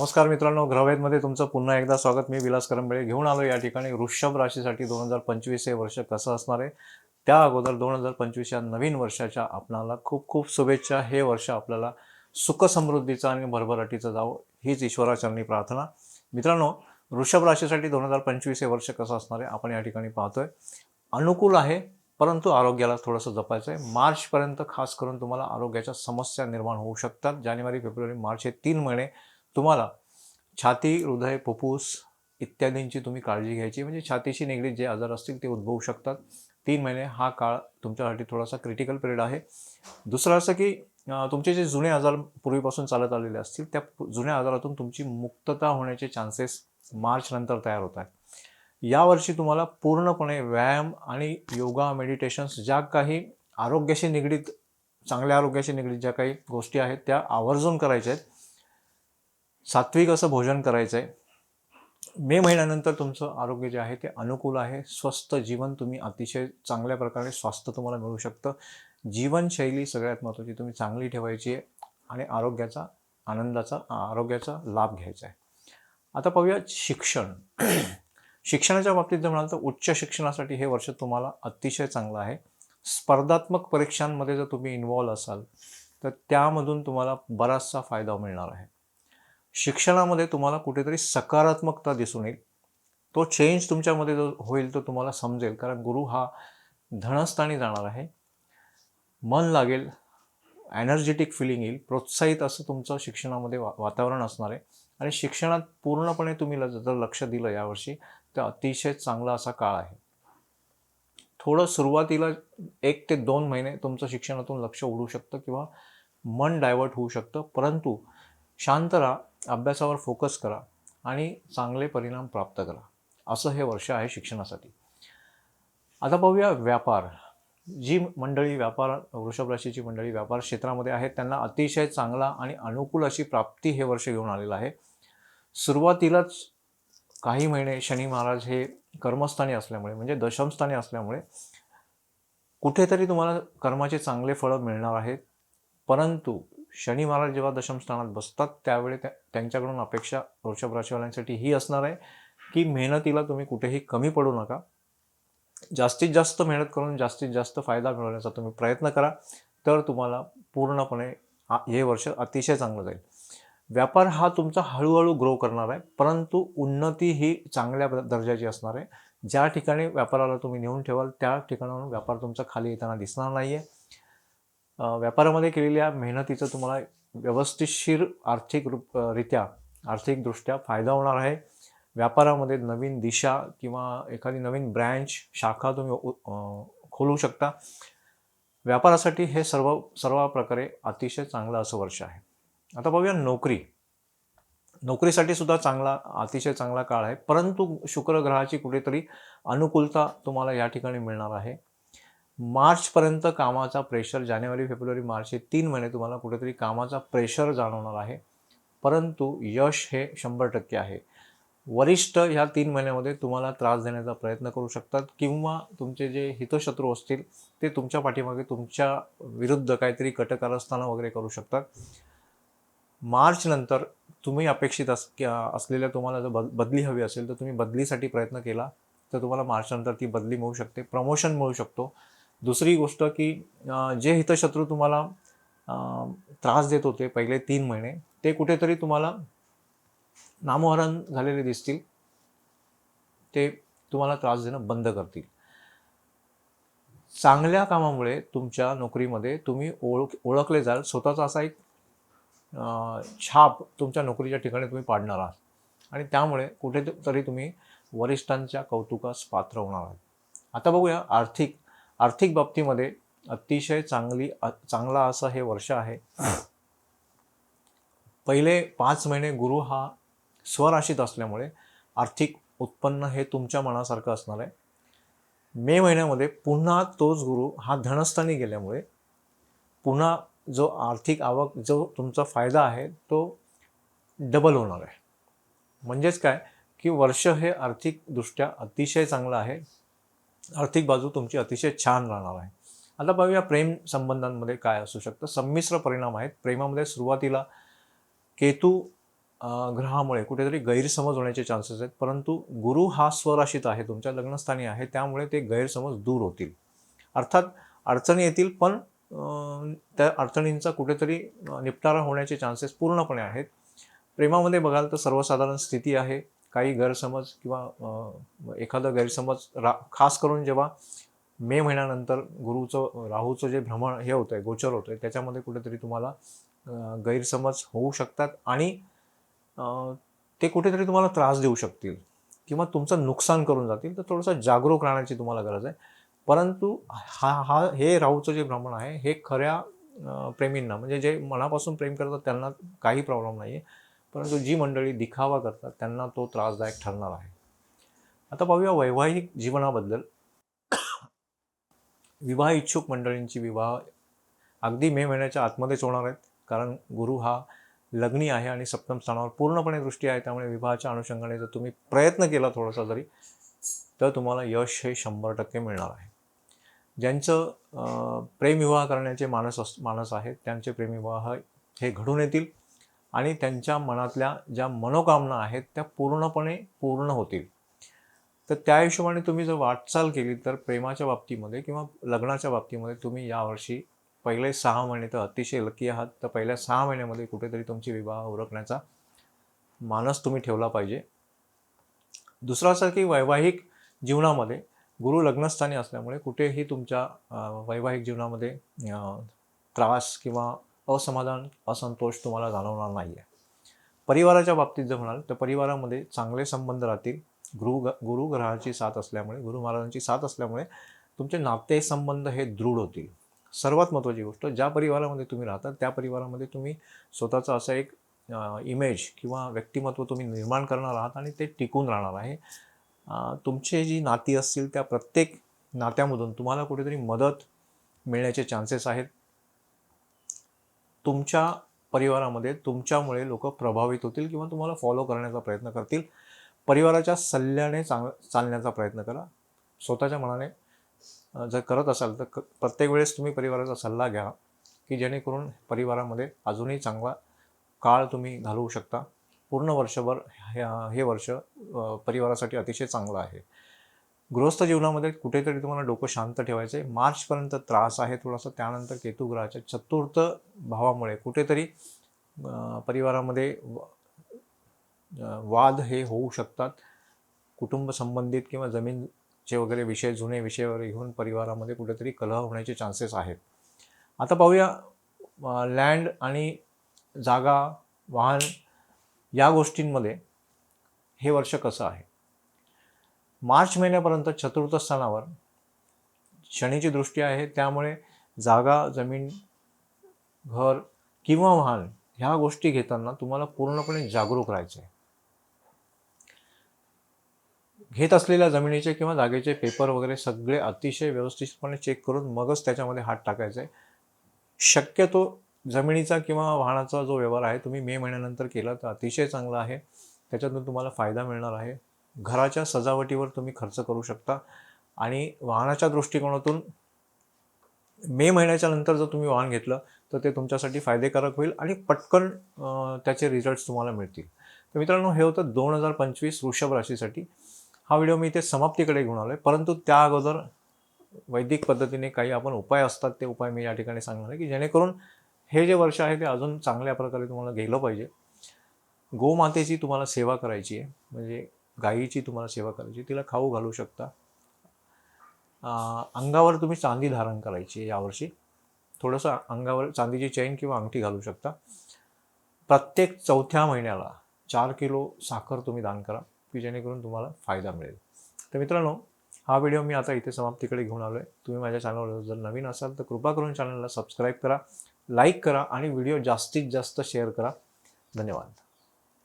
नमस्कार मित्रांनो ग्रहवेदमध्ये तुमचं पुन्हा एकदा स्वागत. मी विलास करंबळे घेऊन आलो या ठिकाणी. वृषभ राशीसाठी दोन हजार पंचवीस हे वर्ष कसं असणार आहे? त्या अगोदर दोन हजार पंचवीस या नवीन वर्षाच्या आपणाला खूप खूप शुभेच्छा. हे वर्ष आपल्याला सुखसमृद्धीचं आणि भरभराटीचं जावं हीच ईश्वराचरणी प्रार्थना. मित्रांनो वृषभ राशीसाठी दोन हजार पंचवीस हे वर्ष कसं असणार आहे? आपण या ठिकाणी पाहतोय. अनुकूल आहे परंतु आरोग्याला थोडंसं जपायचं आहे मार्चपर्यंत खास करून तुम्हाला आरोग्याच्या समस्या निर्माण होऊ शकतात. जानेवारी फेब्रुवारी मार्च हे तीन महिने तुम्हाला छाती हृदय फुफ्फुस इत्यादींची तुम्ही काळजी घ्यायची. म्हणजे छातीशी निगडीत जे आजार असतील ते उद्भवू शकतात. तीन महिने हा काळ तुमच्यासाठी थोडासा क्रिटिकल पिरियड आहे. दुसरं असं की तुमचे जे जुने आजार पूर्वीपासून चालत आलेले असतील त्या जुन्या आजारातून तुमची मुक्तता होण्याचे चान्सेस मार्च नंतर तयार होत आहेत. यावर्षी तुम्हाला पूर्णपणे व्यायाम आणि योगा मेडिटेशन्स ज्या काही आरोग्याशी निगडीत चांगल्या आरोग्याशी निगडीत ज्या काही गोष्टी आहेत त्या आवर्जून करायच्या आहेत. सात्विक असं भोजन करायचं आहे मे महिन्यानंतर तुमचं आरोग्य जे आहे ते अनुकूल आहे. स्वस्थ जीवन तुम्ही अतिशय चांगल्या प्रकारे स्वास्थ्य तुम्हाला मिळू शकतं. जीवनशैली सगळ्यात महत्त्वाची तुम्ही चांगली ठेवायची आहे आणि आरोग्याचा आनंदाचा आरोग्याचा लाभ घ्यायचा आहे. आता पाहूया शिक्षण. शिक्षणाच्या बाबतीत जर म्हणाल तर उच्च शिक्षणासाठी हे वर्ष तुम्हाला अतिशय चांगलं आहे. स्पर्धात्मक परीक्षांमध्ये जर तुम्ही इन्वॉल्व असाल तर त्यामधून तुम्हाला बराचसा फायदा मिळणार आहे. शिक्षणामध्ये तुम्हाला कुठेतरी सकारात्मकता दिसून येईल. तो चेंज तुमच्यामध्ये जो होईल तो तुम्हाला समजेल. कारण गुरु हा धनस्थानी जाणार आहे. मन लागेल एनर्जेटिक फिलिंग येईल प्रोत्साहित असं तुमचं शिक्षणामध्ये वा वातावरण असणार आहे. आणि शिक्षणात पूर्णपणे तुम्ही ल- जर लक्ष दिलं यावर्षी तर अतिशय चांगला असा काळ आहे. थोडं सुरुवातीला एक ते दोन महिने तुमचं शिक्षणातून लक्ष उडू शकतं किंवा मन डायवर्ट होऊ शकतं. परंतु शांत राहा. अभ्यासावर फोकस करा आणि चांगले परिणाम प्राप्त करा. असं हे वर्ष आहे शिक्षणासाठी. आता पाहूया व्यापार. जी मंडळी व्यापार वृषभ राशीची मंडळी व्यापार क्षेत्रामध्ये आहेत त्यांना अतिशय चांगला आणि अनुकूल अशी प्राप्ती हे वर्ष घेऊन आलेलं आहे. सुरुवातीलाच काही महिने शनी महाराज हे कर्मस्थानी असल्यामुळे म्हणजे दशमस्थानी असल्यामुळे कुठेतरी तुम्हाला कर्माचे चांगले फळं मिळणार आहेत. परंतु शनी महाराज जेव्हा दशम स्थानात बसतात त्यावेळी त्या त्यांच्याकडून अपेक्षा वृषभ राशीवाल्यांसाठी ही असणार आहे की मेहनतीला तुम्ही कुठेही कमी पडू नका. जास्तीत जास्त मेहनत करून जास्तीत जास्त फायदा मिळवण्याचा तुम्ही प्रयत्न करा तर तुम्हाला पूर्णपणे हे वर्ष अतिशय चांगलं जाईल. व्यापार हा तुमचा हळूहळू ग्रो करणार आहे परंतु उन्नती ही चांगल्या दर्जाची असणार आहे. ज्या ठिकाणी व्यापाराला तुम्ही नेऊन ठेवाल त्या ठिकाणाहून व्यापार तुमचा खाली येताना दिसणार नाही आहे व्यापारामध्ये केलेल्या मेहनतीचं तुम्हाला व्यवस्थितशीर आर्थिक रूप रित्या आर्थिकदृष्ट्या फायदा होणार आहे. व्यापारामध्ये नवीन दिशा किंवा एखादी नवीन ब्रँच शाखा तुम्ही उ- खोलू शकता. व्यापारासाठी हे सर्व सर्व प्रकारे अतिशय चांगलं असं वर्ष आहे. आता पाहूया नोकरी. नोकरीसाठी सुद्धा चांगला अतिशय चांगला काळ आहे. परंतु शुक्र ग्रहाची कुठेतरी अनुकूलता तुम्हाला या ठिकाणी मिळणार आहे. मार्चपर्यंत कामाचा प्रेशर जानेवारी फेब्रुवारी मार्च हे तीन महिने तुम्हाला कुठेतरी कामाचा प्रेशर जाणवणार आहे. परंतु यश हे शंभर टक्के आहे. वरिष्ठ ह्या तीन महिन्यामध्ये तुम्हाला त्रास देण्याचा प्रयत्न करू शकतात किंवा तुमचे जे हितशत्रू असतील ते तुमच्या पाठीमागे तुमच्या विरुद्ध काहीतरी कटकारस्थानं वगैरे करू शकतात. मार्चनंतर तुम्ही अपेक्षित अस असलेल्या तुम्हाला जर बद बदली हवी असेल तर तुम्ही बदलीसाठी प्रयत्न केला तर तुम्हाला मार्चनंतर ती बदली मिळू शकते प्रमोशन मिळू शकतो. दुसरी गोष्ट की जे हितशत्रू तुम्हाला त्रास देत होते पहिले तीन महिने ते कुठेतरी तुम्हाला नामोहरण झालेले दिसतील. ते तुम्हाला त्रास देणं बंद करतील. चांगल्या कामामुळे तुमच्या नोकरीमध्ये तुम्ही ओळख ओळखले जाल. स्वतःचा असा एक छाप तुमच्या नोकरीच्या ठिकाणी तुम्ही पाडणार आहात. आणि त्यामुळे कुठेतरी तुम्ही वरिष्ठांच्या कौतुकास पात्र होणार आहात. आता बघूया आर्थिक आर्थिक बाबतीमध्ये अतिशय चांगली चांगला असं हे वर्ष आहे. पहिले पाच महिने गुरु हा स्वराशीत असल्यामुळे आर्थिक उत्पन्न हे तुमच्या मनासारखं असणार आहे. मे महिन्यामध्ये पुन्हा तोच गुरु हा धनस्थानी गेल्यामुळे पुन्हा जो आर्थिक आवक जो तुमचा फायदा आहे तो डबल होणार आहे. म्हणजेच काय? की वर्ष हे आर्थिकदृष्ट्या अतिशय चांगलं आहे. आर्थिक बाजू तुमची अतिशय छान राहणार आहे. आता पाहूया प्रेम संबंधांमध्ये काय असू शकतं. संमिश्र परिणाम आहेत. प्रेमामध्ये सुरुवातीला केतू ग्रहामुळे कुठेतरी गैरसमज होण्याचे चान्सेस आहेत. परंतु गुरु हा स्वराशीत आहे. तुमच्या लग्नस्थानी आहे. त्यामुळे ते गैरसमज दूर होतील. अर्थात अडचणी येतील पण त्या अडचणींचा कुठेतरी निपटारा होण्याचे चान्सेस पूर्णपणे आहेत. प्रेमामध्ये बघाल तर सर्वसाधारण स्थिती आहे. काही गैरसमज किंवा एखादं एखादा गैरसमज रा खास करून जेव्हा मे महिन्यानंतर गुरुचं राहूचं जे भ्रमण हे होतं आहे गोचर होतं आहे त्याच्यामध्ये कुठेतरी तुम्हाला गैरसमज होऊ शकतात आणि ते कुठेतरी तुम्हाला त्रास देऊ शकतील किंवा तुमचं नुकसान करून जातील तर थोडंसं जागरूक राहण्याची तुम्हाला गरज आहे. परंतु हा हा हे राहूचं जे भ्रमण आहे हे खऱ्या प्रेमींना म्हणजे जे मनापासून प्रेम करतात त्यांना काही प्रॉब्लेम नाही आहे परंतु जी मंडळी दिखावा करतात त्यांना तो त्रासदायक ठरणार आहे. आता पाहूया वैवाहिक जीवनाबद्दल. विवाह इच्छुक मंडळींची विवाह अगदी मे महिन्याच्या आतमध्येच होणार आहेत कारण गुरु हा लग्नी आहे आणि सप्तम स्थानावर पूर्णपणे दृष्टी आहे त्यामुळे विवाहाच्या अनुषंगाने जर तुम्ही प्रयत्न केला थोडासा जरी तर तुम्हाला यश हे शंभर टक्के मिळणार आहे. ज्यांचं प्रेमविवाह करण्याचे मानस अस मानस आहेत त्यांचे प्रेमविवाह हे घडून येतील. आणि त्यांच्या मनातल्या ज्या मनोकामना आहेत त्या पूर्णपणे पूर्ण होतील. तर त्या हिशोबाने तुम्ही जर वाटचाल केली तर प्रेमाच्या बाबतीमध्ये किंवा लग्नाच्या बाबतीमध्ये तुम्ही यावर्षी पहिले सहा महिने तर अतिशय लकी आहात. तर पहिल्या सहा महिन्यामध्ये कुठेतरी तुमची विवाह उरकण्याचा मानस तुम्ही ठेवला पाहिजे. दुसरा असं की वैवाहिक जीवनामध्ये गुरु लग्नस्थानी असल्यामुळे कुठेही तुमच्या वैवाहिक जीवनामध्ये त्रास किंवा असमाधान असंतोष तुम्हाला जाणवणार नाही आहे परिवाराच्या बाबतीत जर म्हणाल तर परिवारामध्ये चांगले संबंध राहतील. गुरु गुरु ग्रहाची साथ असल्यामुळे गुरु महाराजांची साथ असल्यामुळे तुमचे नातेसंबंध हे दृढ होतील. सर्वात महत्त्वाची गोष्ट ज्या परिवारामध्ये तुम्ही राहता त्या परिवारामध्ये तुम्ही स्वतःचा असा एक इमेज किंवा व्यक्तिमत्व तुम्ही निर्माण करणार आहात आणि ते टिकून राहणार आहे. तुमचे जी नाती असतील त्या प्रत्येक नात्यामधून तुम्हाला कुठेतरी मदत मिळण्याचे चान्सेस आहेत. तुमच्या परिवारामध्ये तुमच्यामुळे लोक प्रभावित होतील किंवा तुम्हाला फॉलो करण्याचा प्रयत्न करतील. परिवाराच्या सल्ल्याने चांग चालण्याचा प्रयत्न करा. स्वतःच्या मनाने जर करत असाल तर क- प्रत्येक वेळेस तुम्ही परिवाराचा सल्ला घ्या की जेणेकरून परिवारामध्ये अजूनही चांगला काळ तुम्ही घालवू शकता. पूर्ण वर्षभर हे वर्ष परिवारासाठी अतिशय चांगलं आहे. गृहस्थ जीवनामध्ये कुठेतरी तुम्हाला डोकं शांत ठेवायचं आहे. मार्चपर्यंत त्रास आहे थोडासा त्यानंतर केतुग्रहाच्या चतुर्थ भावामुळे कुठेतरी परिवारामध्ये व- वाद हे होऊ शकतात. कुटुंब संबंधित किंवा जमीनचे वगैरे विषय जुने विषय वगैरे घेऊन परिवारामध्ये कुठेतरी कलह होण्याचे चान्सेस आहेत. आता पाहूया लँड आणि जागा वाहन या गोष्टींमध्ये हे वर्ष कसं आहे? मार्च महिन्यापर्यंत चतुर्थ स्थानावर शनीची दृष्टी आहे. त्यामुळे जागा जमीन घर किंवा वाहन ह्या गोष्टी घेताना तुम्हाला पूर्णपणे जागरूक राहायचं आहे घेत असलेल्या जमिनीचे किंवा जागेचे पेपर वगैरे सगळे अतिशय व्यवस्थितपणे चेक करून मगच त्याच्यामध्ये हात टाकायचा आहे शक्यतो जमिनीचा किंवा वाहनाचा जो व्यवहार आहे तुम्ही मे महिन्यानंतर केला तर अतिशय चांगला आहे. त्याच्यातून तुम्हाला फायदा मिळणार आहे. घराच्या सजावटीवर तुम्ही खर्च करू शकता. आणि वाहनाच्या दृष्टिकोनातून मे महिन्याच्या नंतर जर तुम्ही वाहन घेतलं तर ते तुमच्यासाठी फायदेकारक होईल आणि पटकन त्याचे रिझल्ट्स तुम्हाला मिळतील. तर मित्रांनो हे होतं दोन हजार पंचवीस वृषभ राशीसाठी. हा व्हिडिओ मी इथे समाप्तीकडे घेऊन आलो आहे परंतु त्या अगोदर वैदिक पद्धतीने काही आपण उपाय असतात ते उपाय मी या ठिकाणी सांगणार आहे की जेणेकरून हे जे वर्ष आहे ते अजून चांगल्या प्रकारे तुम्हाला गेलं पाहिजे. गोमातेची तुम्हाला सेवा करायची आहे. म्हणजे गायीची तुम्हाला सेवा करायची तिला खाऊ घालू शकता. अंगावर तुम्ही चांदी धारण करायची यावर्षी. थोडंसं अंगावर चांदीची चैन किंवा अंगठी घालू शकता. प्रत्येक चौथ्या महिन्याला चार किलो साखर तुम्ही दान करा की जेणेकरून तुम्हाला फायदा मिळेल. तर मित्रांनो हा व्हिडिओ मी आता इथे समाप्तीकडे घेऊन आलो आहे तुम्ही माझ्या चॅनलवर जर नवीन असाल तर कृपा करून चॅनलला सबस्क्राईब करा लाईक करा आणि व्हिडिओ जास्तीत जास्त शेअर करा. धन्यवाद.